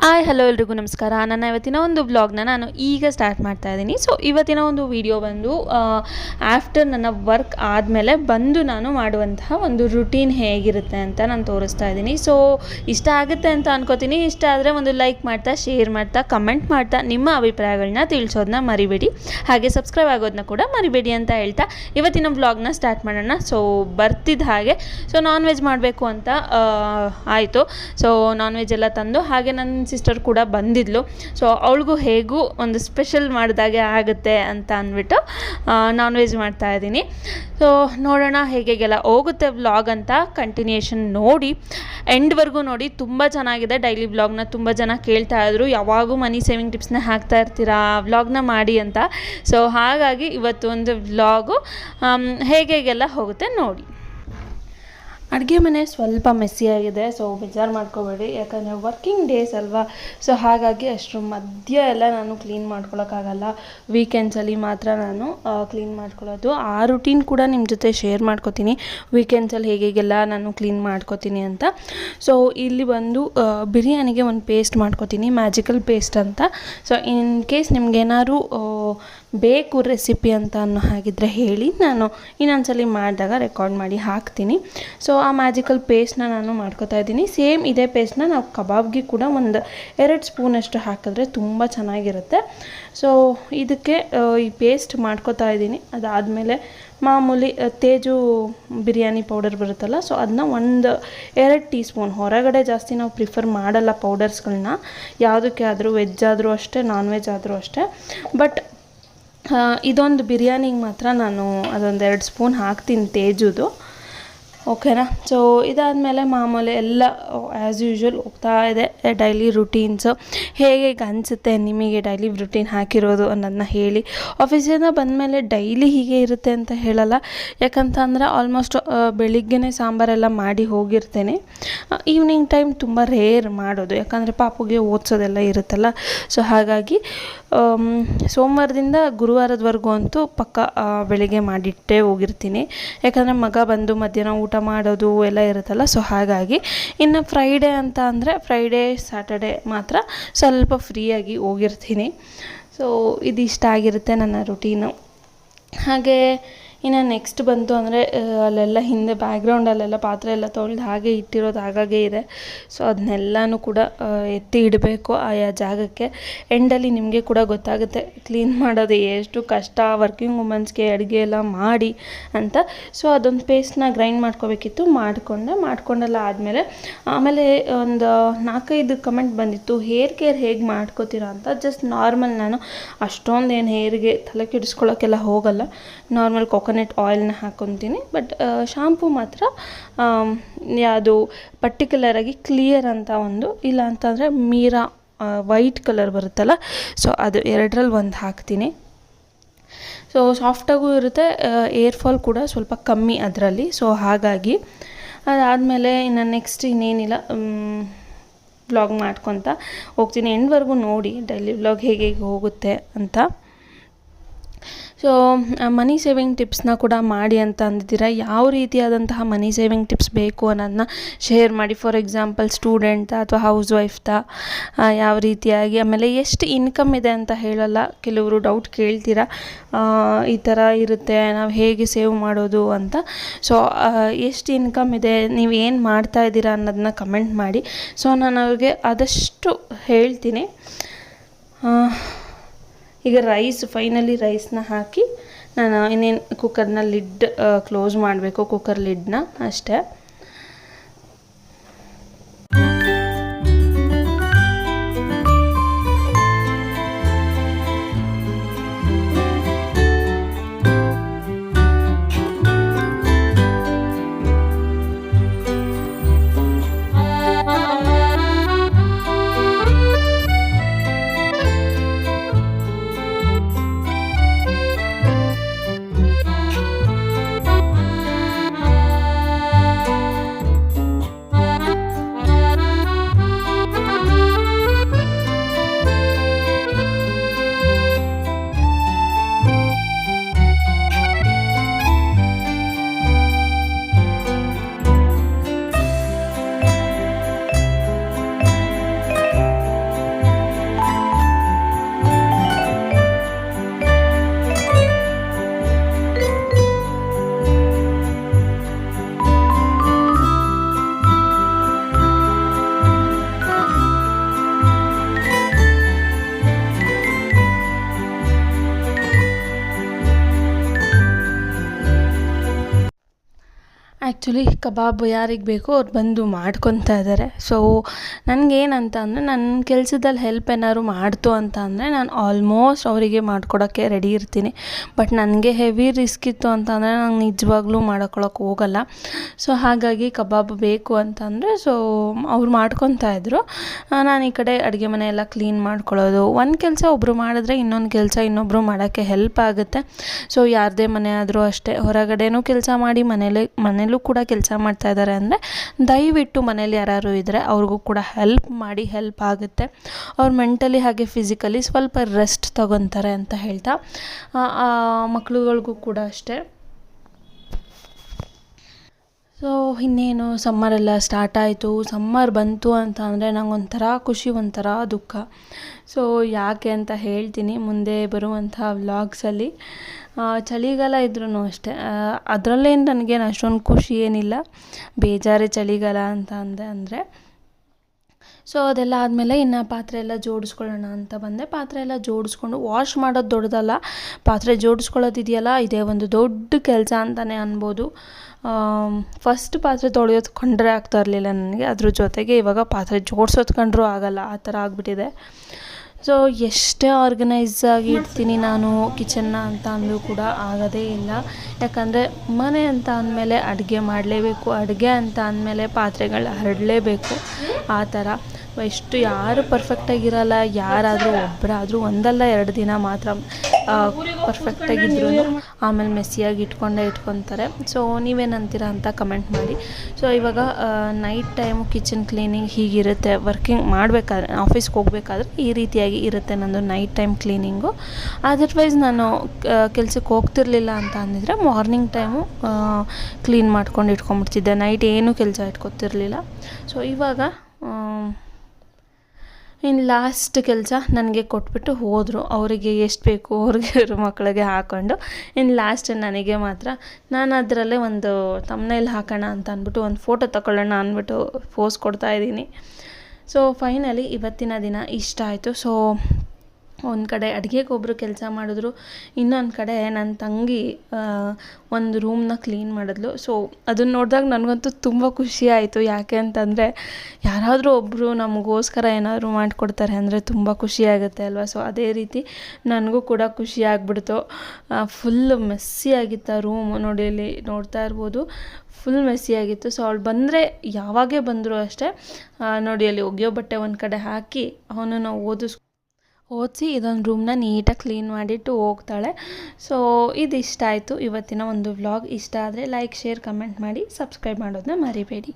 Hi hello ಎಲ್ರಿಗೂ ನಮಸ್ಕಾರ. ನನ್ನ ಇವತ್ತಿನ ಒಂದು ವ್ಲಾಗ್ನ ನಾನು ಈಗ ಸ್ಟಾರ್ಟ್ ಮಾಡ್ತಾ ಇದ್ದೀನಿ. ಸೊ ಇವತ್ತಿನ ಒಂದು ವಿಡಿಯೋ ಬಂದು ಆಫ್ಟರ್ ನನ್ನ ವರ್ಕ್ ಆದಮೇಲೆ ಬಂದು ನಾನು ಮಾಡುವಂತಹ ಒಂದು ರುಟೀನ್ ಹೇಗಿರುತ್ತೆ ಅಂತ ನಾನು ತೋರಿಸ್ತಾ ಇದ್ದೀನಿ. ಸೊ ಇಷ್ಟ ಆಗುತ್ತೆ ಅಂತ ಅನ್ಕೋತೀನಿ. ಇಷ್ಟ ಆದರೆ ಒಂದು ಲೈಕ್ ಮಾಡ್ತಾ ಶೇರ್ ಮಾಡ್ತಾ ಕಮೆಂಟ್ ಮಾಡ್ತಾ ನಿಮ್ಮ ಅಭಿಪ್ರಾಯಗಳನ್ನ ತಿಳಿಸೋದನ್ನ ಮರಿಬೇಡಿ. ಹಾಗೆ ಸಬ್ಸ್ಕ್ರೈಬ್ ಆಗೋದನ್ನ ಕೂಡ ಮರಿಬೇಡಿ ಅಂತ ಹೇಳ್ತಾ ಇವತ್ತಿನ ವ್ಲಾಗ್ನ ಸ್ಟಾರ್ಟ್ ಮಾಡೋಣ. ಸೊ ಬರ್ತಿದ್ದ ಹಾಗೆ. ಸೊ ನಾನ್ ವೆಜ್ ಮಾಡಬೇಕು ಅಂತ ಆಯಿತು. ಸೊ ನಾನ್ ವೆಜ್ ಎಲ್ಲ ತಂದು ಹಾಗೆ ನನ್ನ ಸಿಸ್ಟರ್ ಕೂಡ ಬಂದಿದ್ಲು. ಸೊ ಅವಳಿಗೂ ಹೇಗೂ ಒಂದು ಸ್ಪೆಷಲ್ ಮಾಡಿದಾಗೆ ಆಗುತ್ತೆ ಅಂತ ಅಂದ್ಬಿಟ್ಟು ನಾನ್ ವೆಜ್ ಮಾಡ್ತಾ ಇದ್ದೀನಿ. ಸೊ ನೋಡೋಣ ಹೇಗೆಲ್ಲ ಹೋಗುತ್ತೆ ವ್ಲಾಗ್ ಅಂತ. ಕಂಟಿನ್ಯೂಷನ್ ನೋಡಿ. ಎಂಡ್ವರೆಗೂ ನೋಡಿ. ತುಂಬ ಚೆನ್ನಾಗಿದೆ ಡೈಲಿ ವ್ಲಾಗ್ನ ತುಂಬ ಜನ ಕೇಳ್ತಾ ಇದ್ರು. ಯಾವಾಗೂ ಮನಿ ಸೇವಿಂಗ್ ಟಿಪ್ಸ್ನ ಹಾಕ್ತಾ ಇರ್ತೀರಾ? ವ್ಲಾಗ್ನ ಮಾಡಿ ಅಂತ. ಸೊ ಹಾಗಾಗಿ ಇವತ್ತು ಒಂದು ವ್ಲಾಗು ಹೇಗೆಲ್ಲ ಹೋಗುತ್ತೆ ನೋಡಿ. ಅಡುಗೆ ಮನೆ ಸ್ವಲ್ಪ ಮೆಸ್ಸಿಯಾಗಿದೆ ಸೊ ಬೇಜಾರು ಮಾಡ್ಕೋಬೇಡಿ. ಯಾಕಂದರೆ ವರ್ಕಿಂಗ್ ಡೇಸ್ ಅಲ್ವಾ? ಸೊ ಹಾಗಾಗಿ ಅಷ್ಟರ ಮಧ್ಯ ಎಲ್ಲ ನಾನು ಕ್ಲೀನ್ ಮಾಡ್ಕೊಳಕ್ಕಾಗಲ್ಲ. ವೀಕೆಂಡ್ಸಲ್ಲಿ ಮಾತ್ರ ನಾನು ಕ್ಲೀನ್ ಮಾಡ್ಕೊಳ್ಳೋದು. ಆ ರುಟೀನ್ ಕೂಡ ನಿಮ್ಮ ಜೊತೆ ಶೇರ್ ಮಾಡ್ಕೋತೀನಿ. ವೀಕೆಂಡ್ಸಲ್ಲಿ ಹೇಗೆಲ್ಲ ನಾನು ಕ್ಲೀನ್ ಮಾಡ್ಕೋತೀನಿ ಅಂತ. ಸೊ ಇಲ್ಲಿ ಬಂದು ಬಿರಿಯಾನಿಗೆ ಒಂದು ಪೇಸ್ಟ್ ಮಾಡ್ಕೋತೀನಿ ಮ್ಯಾಜಿಕಲ್ ಪೇಸ್ಟ್ ಅಂತ. ಸೊ ಇನ್ ಕೇಸ್ ನಿಮ್ಗೇನಾದ್ರು ಬೇಕು ರೆಸಿಪಿ ಅಂತ ಅನ್ನೋ ಹಾಗಿದ್ರೆ ಹೇಳಿ ನಾನು ಇನ್ನೊಂದ್ಸಲಿ ಮಾಡಿದಾಗ ರೆಕಾರ್ಡ್ ಮಾಡಿ ಹಾಕ್ತೀನಿ. ಸೊ ಆ ಮ್ಯಾಜಿಕಲ್ ಪೇಸ್ಟ್ನ ನಾನು ಮಾಡ್ಕೋತಾ ಇದ್ದೀನಿ. ಸೇಮ್ ಇದೇ ಪೇಸ್ಟ್ನ ನಾವು ಕಬಾಬ್ಗೆ ಕೂಡ ಒಂದು ಎರಡು ಸ್ಪೂನಷ್ಟು ಹಾಕಿದ್ರೆ ತುಂಬ ಚೆನ್ನಾಗಿರುತ್ತೆ. ಸೊ ಇದಕ್ಕೆ ಈ ಪೇಸ್ಟ್ ಮಾಡ್ಕೋತಾ ಇದ್ದೀನಿ. ಅದಾದಮೇಲೆ ಮಾಮೂಲಿ ತೇಜು ಬಿರಿಯಾನಿ ಪೌಡರ್ ಬರುತ್ತಲ್ಲ ಸೊ ಅದನ್ನ ಒಂದು ಎರಡು ಟೀ ಸ್ಪೂನ್ ಹೊರಗಡೆ ಜಾಸ್ತಿ ನಾವು ಪ್ರಿಫರ್ ಮಾಡಲ್ಲ ಪೌಡರ್ಸ್ಗಳನ್ನ ಯಾವುದಕ್ಕೆ ಆದರೂ ವೆಜ್ ಆದರೂ ಅಷ್ಟೇ ನಾನ್ ವೆಜ್ ಆದರೂ ಅಷ್ಟೇ. ಬಟ್ ಇದೊಂದು ಬಿರಿಯಾನಿಗೆ ಮಾತ್ರ ನಾನು ಅದೊಂದು ಎರಡು ಸ್ಪೂನ್ ಹಾಕ್ತೀನಿ ತೇಜುದು. ಓಕೆನಾ ಸೊ ಇದಾದಮೇಲೆ ಮಾಮೂಲಿ ಎಲ್ಲ ಆ್ಯಸ್ ಯೂಶ್ವಲ್ ಹೋಗ್ತಾ ಇದೆ. ಡೈಲಿ ರುಟೀನ್ಸು ಹೇಗೆ ಅನಿಸುತ್ತೆ ನಿಮಗೆ ಡೈಲಿ ರುಟೀನ್ ಹಾಕಿರೋದು ಅನ್ನೋದನ್ನ ಹೇಳಿ. ಆಫೀಸಿಂದ ಬಂದಮೇಲೆ ಡೈಲಿ ಹೀಗೆ ಇರುತ್ತೆ ಅಂತ ಹೇಳಲ್ಲ. ಯಾಕಂತ ಅಂದರೆ ಆಲ್ಮೋಸ್ಟ್ ಬೆಳಿಗ್ಗೆನೇ ಸಾಂಬಾರೆಲ್ಲ ಮಾಡಿ ಹೋಗಿರ್ತೇನೆ. ಈವ್ನಿಂಗ್ ಟೈಮ್ ತುಂಬ ರೇರ್ ಮಾಡೋದು. ಯಾಕಂದರೆ ಪಾಪುಗೆ ಓದಿಸೋದೆಲ್ಲ ಇರುತ್ತಲ್ಲ. ಸೊ ಹಾಗಾಗಿ ಸೋಮವಾರದಿಂದ ಗುರುವಾರದವರೆಗೂ ಅಂತೂ ಪಕ್ಕ ಬೆಳಿಗ್ಗೆ ಮಾಡಿಟ್ಟೇ ಹೋಗಿರ್ತೀನಿ. ಯಾಕಂದರೆ ಮಗ ಬಂದು ಮಧ್ಯಾಹ್ನ ಊಟ ಮಾಡೋದು ಎಲ್ಲ ಇರುತ್ತಲ್ಲ. ಸೊ ಹಾಗಾಗಿ ಇನ್ನು ಫ್ರೈಡೇ ಅಂತ ಅಂದರೆ ಫ್ರೈಡೇ ಸ್ಯಾಟರ್ಡೇ ಮಾತ್ರ ಸ್ವಲ್ಪ ಫ್ರೀಯಾಗಿ ಹೋಗಿರ್ತೀನಿ. ಸೊ ಇದಿಷ್ಟ ಆಗಿರುತ್ತೆ ನನ್ನ ರುಟೀನು ಹಾಗೆ ಇನ್ನು ನೆಕ್ಸ್ಟ್ ಬಂತು ಅಂದರೆ ಅಲ್ಲೆಲ್ಲ ಹಿಂದೆ ಬ್ಯಾಕ್ಗ್ರೌಂಡಲ್ಲೆಲ್ಲ ಪಾತ್ರೆ ಎಲ್ಲ ತೊಳೆದು ಹಾಗೆ ಇಟ್ಟಿರೋದು ಹಾಗಾಗೆ ಇದೆ. ಸೊ ಅದನ್ನೆಲ್ಲನೂ ಕೂಡ ಎತ್ತಿ ಇಡಬೇಕು ಆಯಾ ಜಾಗಕ್ಕೆ. ಎಂಡಲ್ಲಿ ನಿಮಗೆ ಕೂಡ ಗೊತ್ತಾಗುತ್ತೆ ಕ್ಲೀನ್ ಮಾಡೋದು ಎಷ್ಟು ಕಷ್ಟ ವರ್ಕಿಂಗ್ ವುಮೆನ್ಸ್ಗೆ ಅಡುಗೆ ಎಲ್ಲ ಮಾಡಿ ಅಂತ. ಸೊ ಅದೊಂದು ಪೇಸ್ಟ್ನ ಗ್ರೈಂಡ್ ಮಾಡ್ಕೋಬೇಕಿತ್ತು, ಮಾಡಿಕೊಂಡೆ, ಮಾಡ್ಕೊಂಡೆಲ್ಲ ಆದಮೇಲೆ, ಆಮೇಲೆ ಒಂದು ನಾಲ್ಕೈದು ಕಮೆಂಟ್ ಬಂದಿತ್ತು ಹೇರ್ ಕೇರ್ ಹೇಗೆ ಮಾಡ್ಕೋತೀರಾ ಅಂತ? ಜಸ್ಟ್ ನಾರ್ಮಲ್ ನಾನು ಅಷ್ಟೊಂದು ಏನು ಹೇರ್ಗೆ ತಲೆ ಕೆಡಿಸ್ಕೊಳ್ಳೋಕ್ಕೆಲ್ಲ ಹೋಗಲ್ಲ. ನಾರ್ಮಲ್ ಕೊಕೊನೆಟ್ ಆಯಿಲ್ನ ಹಾಕ್ಕೊತೀನಿ ಬಟ್ ಶಾಂಪೂ ಮಾತ್ರ ಯಾವುದು ಪರ್ಟಿಕ್ಯುಲರಾಗಿ ಕ್ಲಿಯರ್ ಅಂತ ಒಂದು ಇಲ್ಲ ಅಂತಂದರೆ ಮೀರಾ ವೈಟ್ ಕಲರ್ ಬರುತ್ತಲ್ಲ ಸೊ ಅದು ಎರಡರಲ್ಲಿ ಒಂದು ಹಾಕ್ತೀನಿ. ಸೊ ಸಾಫ್ಟಾಗೂ ಇರುತ್ತೆ ಏರ್ ಫಾಲ್ ಕೂಡ ಸ್ವಲ್ಪ ಕಮ್ಮಿ ಅದರಲ್ಲಿ. ಸೊ ಹಾಗಾಗಿ, ಅದಾದಮೇಲೆ ಇನ್ನು ನೆಕ್ಸ್ಟ್ ಇನ್ನೇನಿಲ್ಲ ವ್ಲಾಗ್ ಮಾಡ್ಕೊತ ಹೋಗ್ತೀನಿ. ಎಂಡ್ವರೆಗೂ ನೋಡಿ ಡೈಲಿ ವ್ಲಾಗ್ ಹೇಗೆ ಹೇಗೆ ಹೋಗುತ್ತೆ ಅಂತ. ಸೊ ಮನಿ ಸೇವಿಂಗ್ ಟಿಪ್ಸ್ನ ಕೂಡ ಮಾಡಿ ಅಂತ ಅಂದಿದ್ದೀರಾ? ಯಾವ ರೀತಿಯಾದಂತಹ ಮನಿ ಸೇವಿಂಗ್ ಟಿಪ್ಸ್ ಬೇಕು ಅನ್ನೋದನ್ನ ಶೇರ್ ಮಾಡಿ? ಫಾರ್ ಎಕ್ಸಾಂಪಲ್ ಸ್ಟೂಡೆಂಟ್ ಅಥವಾ ಹೌಸ್ ವೈಫ್ದ ಯಾವ ರೀತಿಯಾಗಿ? ಆಮೇಲೆ ಎಷ್ಟು ಇನ್ಕಮ್ ಇದೆ ಅಂತ ಹೇಳಲ್ಲ? ಕೆಲವರು ಡೌಟ್ ಕೇಳ್ತೀರಾ? ಈ ಥರ ಇರುತ್ತೆ, ನಾವು ಹೇಗೆ ಸೇವ್ ಮಾಡೋದು ಅಂತ. ಸೊ ಎಷ್ಟು ಇನ್ಕಮ್ ಇದೆ, ನೀವು ಏನು ಮಾಡ್ತಾ ಇದ್ದೀರಾ ಅನ್ನೋದನ್ನ ಕಮೆಂಟ್ ಮಾಡಿ. ಸೊ ನಾನು ಅವ್ರಿಗೆ ಆದಷ್ಟು ಹೇಳ್ತೀನಿ. ಈಗ ರೈಸ್ ಫೈನಲಿ ರೈಸ್ನ ಹಾಕಿ ನಾನು ಇನ್ನೇನು ಕುಕ್ಕರ್ನ ಲಿಡ್ ಕ್ಲೋಸ್ ಮಾಡಬೇಕು ಕುಕ್ಕರ್ ಲಿಡ್ನ ಅಷ್ಟೇ. ಆ್ಯಕ್ಚುಲಿ ಕಬಾಬ್ ಯಾರಿಗೆ ಬೇಕೋ ಅವ್ರು ಬಂದು ಮಾಡ್ಕೊತಾ ಇದ್ದಾರೆ ಸೊ ನನಗೇನಂತ ಅಂದರೆ ನನ್ನ ಕೆಲಸದಲ್ಲಿ ಹೆಲ್ಪ್ ಏನಾದ್ರು ಮಾಡ್ತು ಅಂತ ಅಂದರೆ ನಾನು ಆಲ್ಮೋಸ್ಟ್ ಅವರಿಗೆ ಮಾಡ್ಕೊಡೋಕ್ಕೆ ರೆಡಿ ಇರ್ತೀನಿ. ಬಟ್ ನನಗೆ ಹೆವಿ ರಿಸ್ಕ್ ಇತ್ತು ಅಂತ ಅಂದರೆ ನಂಗೆ ನಿಜವಾಗ್ಲೂ ಮಾಡ್ಕೊಳಕ್ಕೆ ಹೋಗಲ್ಲ. ಸೊ ಹಾಗಾಗಿ ಕಬಾಬ್ ಬೇಕು ಅಂತಂದರೆ ಸೊ ಅವ್ರು ಮಾಡ್ಕೊತಾ ಇದ್ದರು ನಾನು ಈ ಕಡೆ ಅಡುಗೆ ಮನೆ ಎಲ್ಲ ಕ್ಲೀನ್ ಮಾಡ್ಕೊಳ್ಳೋದು. ಒಂದು ಕೆಲಸ ಒಬ್ಬರು ಮಾಡಿದ್ರೆ ಇನ್ನೊಂದು ಕೆಲಸ ಇನ್ನೊಬ್ಬರು ಮಾಡೋಕ್ಕೆ ಹೆಲ್ಪ್ ಆಗುತ್ತೆ. ಸೊ ಯಾರದೇ ಮನೆ ಆದರೂ ಅಷ್ಟೇ. ಹೊರಗಡೆನೂ ಕೆಲಸ ಮಾಡಿ ಮನೇಲಿ ಮನೇಲೂ ಕೂಡ ಕೆಲಸ ಮಾಡ್ತಾ ಇದ್ದಾರೆ ಅಂದರೆ ದಯವಿಟ್ಟು ಮನೇಲಿ ಯಾರು ಇದ್ದರೆ ಅವ್ರಿಗೂ ಕೂಡ ಹೆಲ್ಪ್ ಮಾಡಿ ಹೆಲ್ಪ್ ಆಗುತ್ತೆ. ಅವ್ರು ಮೆಂಟಲಿ ಹಾಗೆ ಫಿಸಿಕಲಿ ಸ್ವಲ್ಪ ರೆಸ್ಟ್ ತಗೊತಾರೆ ಅಂತ ಹೇಳ್ತಾ ಮಕ್ಳುಗಳಿಗೂ ಕೂಡ ಅಷ್ಟೇ. ಸೊ ಇನ್ನೇನು ಸಮ್ಮರೆಲ್ಲ ಸ್ಟಾರ್ಟ್ ಆಯಿತು. ಸಮ್ಮರ್ ಬಂತು ಅಂತ ಅಂದರೆ ನಂಗೆ ಒಂಥರ ಖುಷಿ, ಒಂಥರ ದುಃಖ. ಸೊ ಯಾಕೆ ಅಂತ ಹೇಳ್ತೀನಿ. ಮುಂದೆ ಬರುವಂಥ ವ್ಲಾಗ್ಸಲ್ಲಿ ಚಳಿಗಾಲ ಇದ್ರೂ ಅಷ್ಟೇ. ಅದರಲ್ಲೇನು ನನಗೇನು ಅಷ್ಟೊಂದು ಖುಷಿ ಏನಿಲ್ಲ. ಬೇಜಾರೇ ಚಳಿಗಾಲ ಅಂತ ಅಂದೆ ಅಂದರೆ ಸೊ ಅದೆಲ್ಲ ಆದಮೇಲೆ ಇನ್ನು ಪಾತ್ರೆ ಎಲ್ಲ ಜೋಡಿಸ್ಕೊಳ್ಳೋಣ ಅಂತ ಬಂದೆ. ಪಾತ್ರೆ ಎಲ್ಲ ಜೋಡಿಸ್ಕೊಂಡು ವಾಶ್ ಮಾಡೋದು ದೊಡ್ಡದಲ್ಲ. ಪಾತ್ರೆ ಜೋಡಿಸ್ಕೊಳ್ಳೋದಿದೆಯಲ್ಲ ಇದೇ ಒಂದು ದೊಡ್ಡ ಕೆಲಸ ಅಂತಲೇ ಅನ್ಬೋದು. ಫಸ್ಟ್ ಪಾತ್ರೆ ತೊಳೆಯೋದು ಕಂಡ್ರೆ ಆಗ್ತಾ ಇರಲಿಲ್ಲ ನನಗೆ. ಅದ್ರ ಜೊತೆಗೆ ಇವಾಗ ಪಾತ್ರೆ ಜೋಡಿಸೋದು ಕಂಡ್ರೂ ಆಗೋಲ್ಲ. ಆ ಥರ ಆಗಿಬಿಟ್ಟಿದೆ. ಸೊ ಎಷ್ಟೇ ಆರ್ಗನೈಸ್ ಆಗಿ ಇಡ್ತೀನಿ ನಾನು ಕಿಚನ್ನ ಅಂತ ಅಂದರೂ ಕೂಡ ಆಗೋದೇ ಇಲ್ಲ. ಯಾಕಂದರೆ ಮನೆ ಅಂತ ಅಂದಮೇಲೆ ಅಡುಗೆ ಮಾಡಲೇಬೇಕು, ಅಡುಗೆ ಅಂತ ಅಂದಮೇಲೆ ಪಾತ್ರೆಗಳು ಹರಡಲೇಬೇಕು, ಆ ಥರ. ಎಷ್ಟು ಯಾರು ಪರ್ಫೆಕ್ಟಾಗಿರಲ್ಲ ಯಾರಾದರೂ ಒಬ್ಬರಾದರೂ ಒಂದಲ್ಲ ಎರಡು ದಿನ ಮಾತ್ರ ಪರ್ಫೆಕ್ಟಾಗಿದ್ರು ಆಮೇಲೆ ಮೆಸ್ಸಿಯಾಗಿ ಇಟ್ಕೊಂಡೇ ಇಟ್ಕೊತಾರೆ. ಸೊ ನೀವೇನಂತೀರ ಅಂತ ಕಮೆಂಟ್ ಮಾಡಿ. ಸೊ ಇವಾಗ ನೈಟ್ ಟೈಮು ಕಿಚನ್ ಕ್ಲೀನಿಂಗ್ ಹೀಗಿರುತ್ತೆ. ವರ್ಕಿಂಗ್ ಮಾಡಬೇಕಾದ್ರೆ ಆಫೀಸ್ಗೆ ಹೋಗಬೇಕಾದ್ರೆ ಈ ರೀತಿಯಾಗಿ ಇರುತ್ತೆ ನಂದು ನೈಟ್ ಟೈಮ್ ಕ್ಲೀನಿಂಗು ಅದರ್ವೈಸ್ ನಾನು ಕೆಲಸಕ್ಕೆ ಹೋಗ್ತಿರ್ಲಿಲ್ಲ ಅಂತ ಅಂದಿದ್ರೆ ಮಾರ್ನಿಂಗ್ ಟೈಮು ಕ್ಲೀನ್ ಮಾಡ್ಕೊಂಡು ಇಟ್ಕೊಂಬಿಡ್ತಿದ್ದೆ ನೈಟ್ ಏನೂ ಕೆಲಸ ಇಟ್ಕೊತಿರ್ಲಿಲ್ಲ. ಸೊ ಇವಾಗ ಇನ್ನು ಲಾಸ್ಟ್ ಕೆಲಸ ನನಗೆ ಕೊಟ್ಬಿಟ್ಟು ಹೋದರು. ಅವರಿಗೆ ಎಷ್ಟು ಬೇಕು ಅವ್ರಿಗೆ ಮಕ್ಕಳಿಗೆ ಹಾಕ್ಕೊಂಡು ಇನ್ನು ಲಾಸ್ಟ್ ನನಗೆ ಮಾತ್ರ ನಾನು ಅದರಲ್ಲೇ ಒಂದು ತಮ್ಮನೇಲಿ ಹಾಕೋಣ ಅಂತ ಅಂದ್ಬಿಟ್ಟು ಒಂದು ಫೋಟೋ ತಗೊಳ್ಳೋಣ ಅಂದ್ಬಿಟ್ಟು ಪೋಸ್ ಕೊಡ್ತಾಯಿದ್ದೀನಿ ಸೊ ಫೈನಲಿ ಇವತ್ತಿನ ದಿನ ಇಷ್ಟ ಆಯಿತು. ಸೊ ಒಂದು ಕಡೆ ಅಡುಗೆಗೆ ಒಬ್ಬರು ಕೆಲಸ ಮಾಡಿದ್ರು, ಇನ್ನೊಂದು ಕಡೆ ನನ್ನ ತಂಗಿ ಒಂದು ರೂಮ್ನ ಕ್ಲೀನ್ ಮಾಡಿದ್ಲು. ಸೊ ಅದನ್ನು ನೋಡಿದಾಗ ನನಗಂತೂ ತುಂಬ ಖುಷಿ ಆಯಿತು. ಯಾಕೆ ಅಂತಂದರೆ, ಯಾರಾದರೂ ಒಬ್ಬರು ನಮಗೋಸ್ಕರ ಏನಾದರೂ ಮಾಡಿಕೊಡ್ತಾರೆ ಅಂದರೆ ತುಂಬ ಖುಷಿ ಆಗುತ್ತೆ ಅಲ್ವಾ? ಸೊ ಅದೇ ರೀತಿ ನನಗೂ ಕೂಡ ಖುಷಿ ಆಗಿಬಿಡ್ತು. ಫುಲ್ ಮೆಸ್ಸಿ ಆಗಿತ್ತು ಆ ರೂಮ್ ನೋಡಿ, ಇಲ್ಲಿ ನೋಡ್ತಾ ಇರ್ಬೋದು. ಫುಲ್ ಮೆಸ್ಸಿ ಆಗಿತ್ತು. ಸೊ ಅವಳು ಬಂದರೆ ಯಾವಾಗೇ ಬಂದರೂ ಅಷ್ಟೇ ನೋಡಿ, ಅಲ್ಲಿ ಒಗೆಯೋ ಬಟ್ಟೆ ಒಂದು ಕಡೆ ಹಾಕಿ, ಅವನನ್ನು ಓದಿಸ್ ಓದಿಸಿ ಇದೊಂದು ರೂಮ್ನ ನೀಟಾಗಿ ಕ್ಲೀನ್ ಮಾಡಿಟ್ಟು ಹೋಗ್ತಾಳೆ. ಸೊ ಇದು ಇಷ್ಟ ಆಯಿತು ಇವತ್ತಿನ ಒಂದು ವ್ಲಾಗ್ ಇಷ್ಟ ಆದರೆ ಲೈಕ್ ಶೇರ್ ಕಮೆಂಟ್ ಮಾಡಿ ಸಬ್ಸ್ಕ್ರೈಬ್ ಮಾಡೋದನ್ನ ಮರಿಬೇಡಿ.